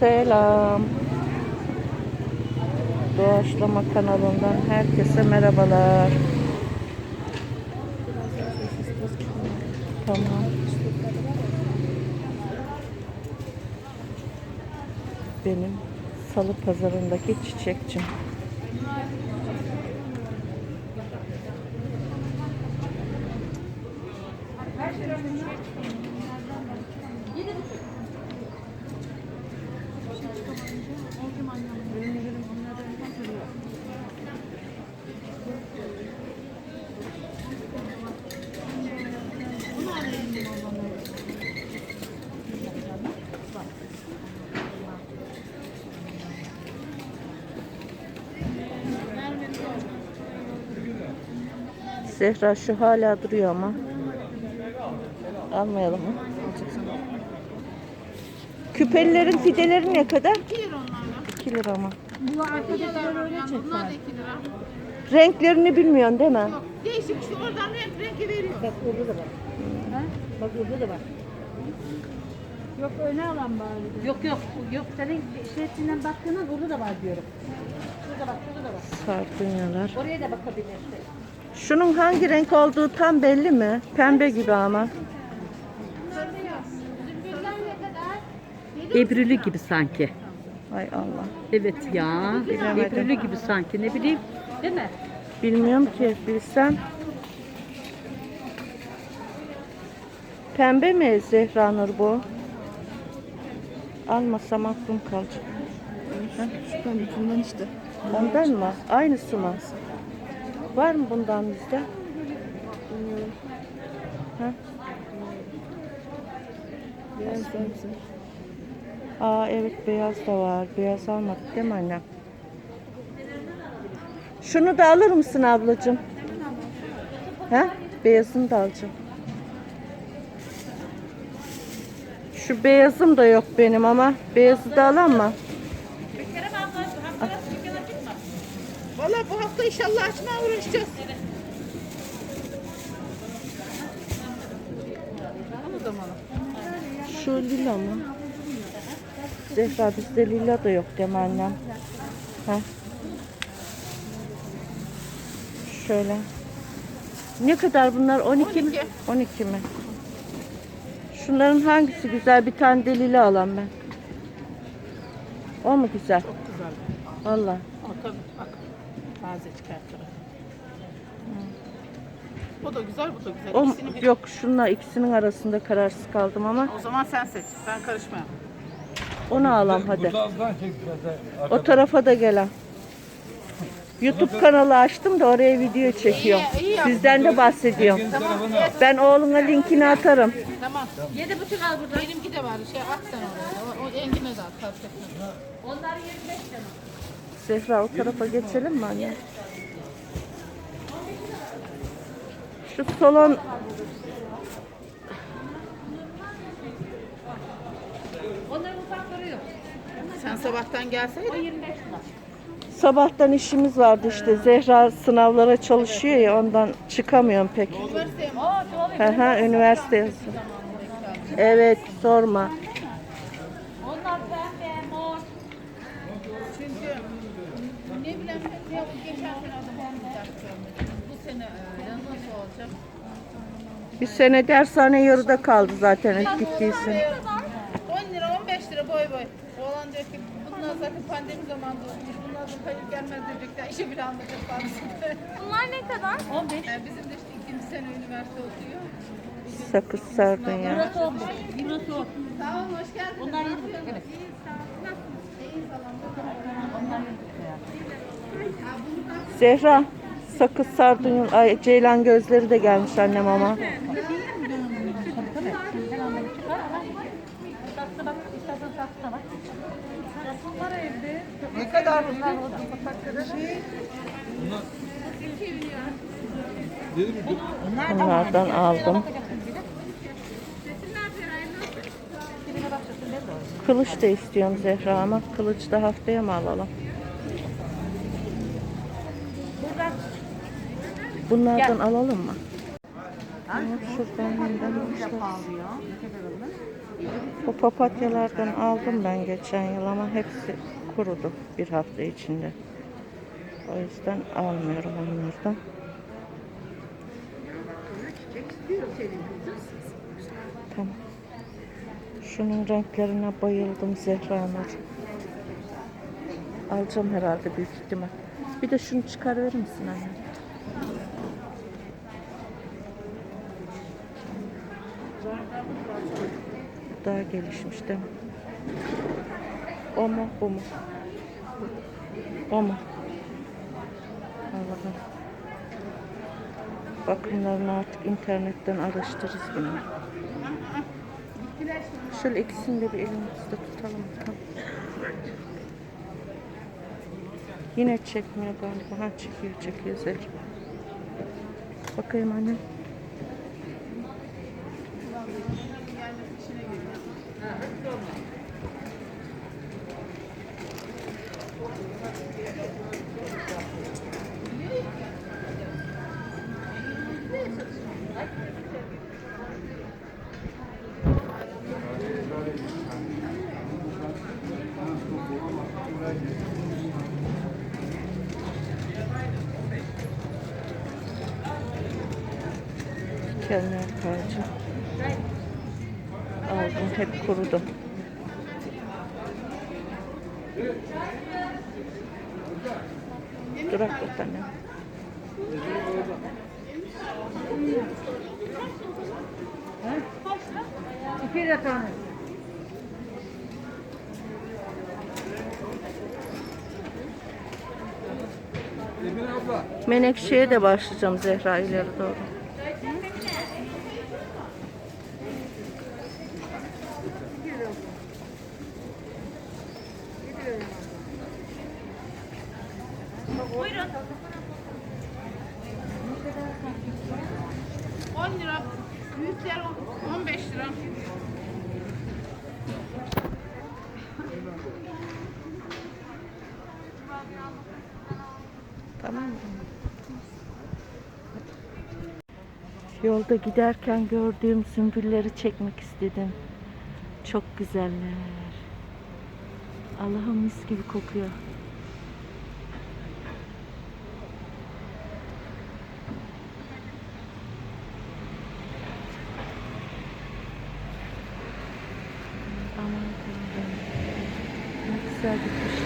Selam. Doğaçlama kanalından herkese merhabalar. Tamam. Benim salı pazarındaki çiçekçim. Zehra şu hala duruyor ama. Almayalım mı? Küpelilerin fideleri ne kadar? 2 lira onlarla. 2 lira mı? Bu arkadakiler öyle çek. Bunlar da 2 lira. Renklerini bilmiyorsun değil mi? Yok değişik işte oradan renk rengi veriyor. Bak burada da var. Ha? Bak burada da var. Yok öne alan bari. Yok yok yok senin işletinden baktığında burada da var diyorum. Şurada bak şurada da var. Sardunyalar. Oraya da bakabilirsin. Şunun hangi renk olduğu tam belli mi? Pembe gibi ama. Ebrülü gibi sanki. Ay Allah. Evet ya. Bilemedim. Ebrülü gibi sanki ne bileyim. Değil mi? Bilmiyorum ki bilsem. Pembe mi Zehra Nur bu? Almasam aklım kalacak. Şuradan bütünden işte. Ondan mı? Aynısı mı? Var mı bundan bizde? Ha? Beyaz hepsi. Aa evet beyaz da var. Beyaz almadık değil mi annem? Şunu da alır mısın ablacığım? Ha? Beyazını da alacağım. Şu beyazım da yok benim ama beyazı da alan hafta inşallah açmaya uğraşacağız. Şu lila mı? Zehra bizde lila da yok mi annem? Ha? Şöyle. Ne kadar bunlar? 12, mi? 12. 12 mi? Şunların hangisi güzel? Bir tane de lila alan ben. O mu güzel? Çok güzel. Valla. Tabii bak. Taze çıkartırım. O da güzel, bu da güzel. O, İkisini bir- yok şunla ikisinin arasında kararsız kaldım ama O zaman sen seç. Ben karışmayayım. onu alam hadi. Uzaktan çek zaten. O tarafa da gelen. YouTube kanalı açtım da oraya video çekiyorum. İyi, iyi yaptın. Sizden de bahsediyorum. Ben oğluna linkini atarım. Tamam. Yedi buçuk al burada. Benimki de var. Şey at sen oraya. O, o Engin'e de at. fark etmez. Onlar 25 lira. Zehra o tarafa geçelim mi anne? Şu salon Onların ufakları yok. Sen sabahtan gelseydin. 25 lira. sabahtan işimiz vardı işte. Zehra sınavlara çalışıyor ya ondan çıkamıyorum pek. Üniversiteye mi? Hı hı üniversite yazıyor. Evet sorma. Onlar pembe, mor. Çünkü ne bileyim ne geçen sene adam olmayacaktı. Bu sene öyle nasıl olacak? Bir sene dershane yarıda kaldı zaten ilk gittiysin. 10 lira 15 lira boy boy. Oğlan diyor ki bunlar zaten pandemi zamanında olmuş. Bunlar da kayıp gelmez diyecekler. İşe bile almayacak falan. Bunlar ne kadar? 15. Yani bizim de işte ikinci sene üniversite okuyor. Sakız sardunya. Burası 15. Burası 10. Sağ olun hoş geldiniz. Onlar Ne 20 yapıyorsunuz? evet. İyi sağ olun. Nasılsınız? İyi sağ olun. Onlar 20 lira. Zehra sakız sardunya ay ceylan gözleri de gelmiş annem ama. Ne kadar bunlar ufakları? Bunlardan aldım. Kılıç da istiyorum Zehra ama kılıç da haftaya mı alalım? Bunlardan alalım mı? Onlar? Bu papatyalardan aldım ben geçen yıl ama hepsi kurudu bir hafta içinde. O yüzden almıyorum onlardan. Tamam. Şunun renklerine bayıldım Zehra Nur. Alacağım herhalde büyük ihtimal. Bir de şunu çıkarıverir misin anne? Daha gelişmiş değil mi? O mu bu mu? O mu? Allah'ım. Bakımlarını artık internetten araştırırız bunu. Şöyle ikisini de bir elimizde tutalım. Tamam. Yine çekmiyor galiba. Ha çekiyor çekiyor Zehra. Bakayım anne. Dikenler tacı. Aldım hep kurudu. Durak tane. İki tane. Menekşe'ye de başlayacağım Zehra ileri doğru. Buyurun. 10 lira. Büyükler 15 lira. Tamam mı? Yolda giderken gördüğüm sümbülleri çekmek istedim. Çok güzeller. Allah'ım mis gibi kokuyor. Güzel bitmiş.